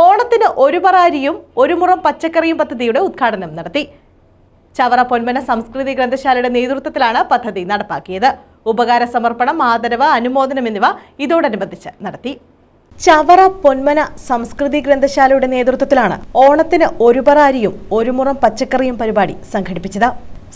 ഓണത്തിന് ഒരു പറാരിയും ഒരു മുറം പച്ചക്കറിയും പദ്ധതിയുടെ ഉദ്ഘാടനം നടത്തി. ചവറ പൊന്മന സംസ്കൃതി ഗ്രന്ഥശാലയുടെ നേതൃത്വത്തിലാണ് പദ്ധതി നടപ്പാക്കിയത്. ഉപകാര സമർപ്പണം ആദരവ് അനുമോദനം എന്നിവ ഇതോടനുബന്ധിച്ച് നടത്തി. ചവറ പൊന്മന സംസ്കൃതി ഗ്രന്ഥശാലയുടെ നേതൃത്വത്തിലാണ് ഓണത്തിന് ഒരു പറാരിയും ഒരു മുറം പച്ചക്കറിയും പരിപാടി സംഘടിപ്പിച്ചത്.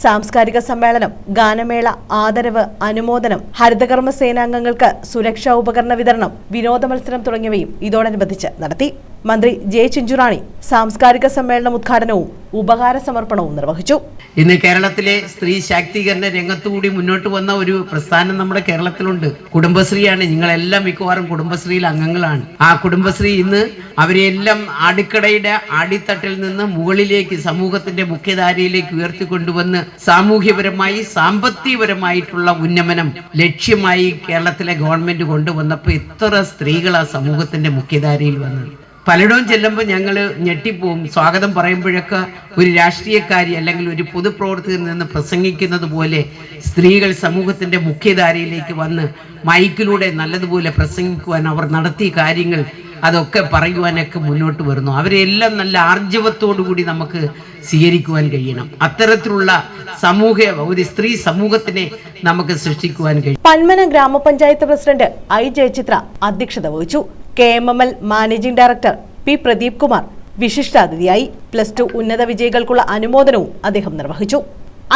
സാംസ്കാരിക സമ്മേളനം ഗാനമേള ആദരവ് അനുമോദനം ഹരിതകർമ്മ സേനാംഗങ്ങൾക്ക് സുരക്ഷാ ഉപകരണ വിതരണം വിനോദ മത്സരം തുടങ്ങിയവയും ഇതോടനുബന്ധിച്ച് നടത്തി. മന്ത്രി ജെ ചിഞ്ചുറാണി സാംസ്കാരിക സമ്മേളനം ഉദ്ഘാടനവും ഉപഹാര സമർപ്പണവും നിർവഹിച്ചു. ഇന്ന് കേരളത്തിലെ സ്ത്രീ ശാക്തീകരണ രംഗത്തുകൂടി മുന്നോട്ട് വന്ന ഒരു പ്രസ്ഥാനം നമ്മുടെ കേരളത്തിലുണ്ട്. കുടുംബശ്രീയാണ്. നിങ്ങളെല്ലാം മിക്കവാറും കുടുംബശ്രീയിൽ അംഗങ്ങളാണ്. ആ കുടുംബശ്രീ ഇന്ന് അവരെല്ലാം അടുക്കടയുടെ അടിത്തട്ടിൽ നിന്ന് മുകളിലേക്ക് സമൂഹത്തിന്റെ മുഖ്യധാരയിലേക്ക് ഉയർത്തിക്കൊണ്ടുവന്ന് സാമൂഹ്യപരമായി സാമ്പത്തികപരമായിട്ടുള്ള ഉന്നമനം ലക്ഷ്യമായി കേരളത്തിലെ ഗവൺമെന്റ് കൊണ്ടുവന്നപ്പോൾ എത്ര സ്ത്രീകൾ ആ സമൂഹത്തിന്റെ മുഖ്യധാരയിൽ വന്നത്. പലയിടവും ചെല്ലുമ്പോൾ ഞങ്ങൾ ഞെട്ടിപ്പോവും. സ്വാഗതം പറയുമ്പോഴൊക്കെ ഒരു രാഷ്ട്രീയക്കാരി അല്ലെങ്കിൽ ഒരു പൊതുപ്രവർത്തകൻ നിന്ന് പ്രസംഗിക്കുന്നത് പോലെ സ്ത്രീകൾ സമൂഹത്തിന്റെ മുഖ്യധാരയിലേക്ക് വന്ന് മൈക്കിലൂടെ നല്ലതുപോലെ പ്രസംഗിക്കുവാൻ അവർ നടത്തിയ കാര്യങ്ങൾ അതൊക്കെ പറയുവാനൊക്കെ മുന്നോട്ട് വരുന്നു. അവരെല്ലാം നല്ല ആർജവത്തോടു കൂടി നമുക്ക് സ്വീകരിക്കുവാൻ കഴിയണം. അത്തരത്തിലുള്ള സമൂഹ ഒരു സ്ത്രീ സമൂഹത്തിനെ നമുക്ക് സൃഷ്ടിക്കുവാൻ കഴിയും പന്മന ഗ്രാമപഞ്ചായത്ത് പ്രസിഡന്റ് ഐ ജയചിത്ര അധ്യക്ഷത വഹിച്ചു. K M M L managing director P Pradeep Kumar വിശിഷ്ടാതിഥിയായി. Plus two ഉന്നത വിജയികൾക്കുള്ള അനുമോദനവും അദ്ദേഹം നിർവഹിച്ചു.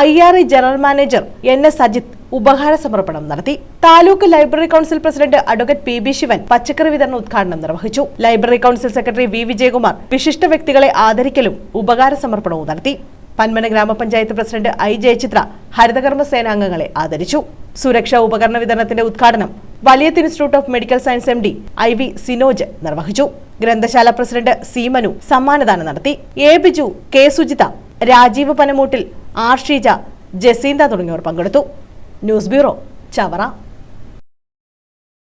I R I general manager N S Ajith ഉപഹാര സമർപ്പണം നടത്തി. Taluk library council president advocate P B Sivan പച്ചക്കറി വിതരണ ഉദ്ഘാടനം നിർവഹിച്ചു. Library council secretary V Vijayakumar വിശിഷ്ട വ്യക്തികളെ ആദരിക്കലും ഉപകാര സമർപ്പണവും നടത്തി. പന്മന ഗ്രാമപഞ്ചായത്ത് പ്രസിഡന്റ് ഐ ജയചിത്ര ഹരിതകർമ്മ സേനാംഗങ്ങളെ ആദരിച്ചു. സുരക്ഷാ ഉപകരണ വിതരണത്തിന്റെ ഉദ്ഘാടനം Valiyath institute of medical science M D I V Sinoj നിർവഹിച്ചു. ഗ്രന്ഥശാല പ്രസിഡന്റ് സീമനു സമ്മാനദാനം നടത്തി. A Biju K Sujitha Rajeev Panamoottil R Sheeja Jacintha തുടങ്ങിയവർ പങ്കെടുത്തു. News bureau Chavara.